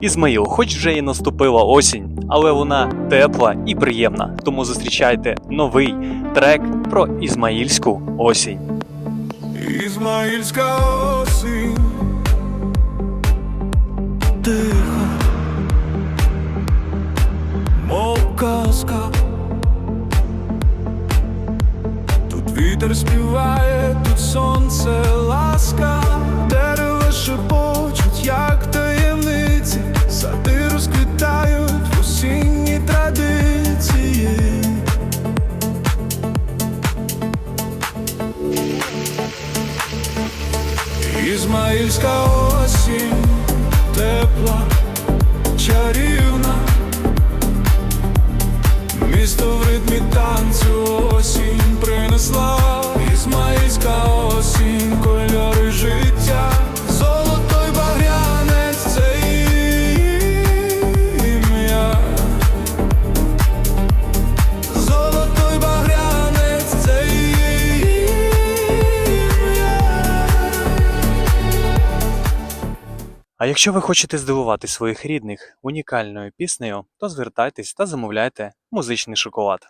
Ізмаїл, хоч вже і наступила осінь, але вона тепла і приємна. Тому зустрічайте новий трек про ізмаїльську осінь. Ізмаїльська осінь Тиха Мов казка Тут вітер співає, тут сонце Ізмаїльська осінь, тепла, чарівна, місто в ритмі танцю А якщо ви хочете здивувати своїх рідних унікальною піснею, то звертайтесь та замовляйте музичний шоколад.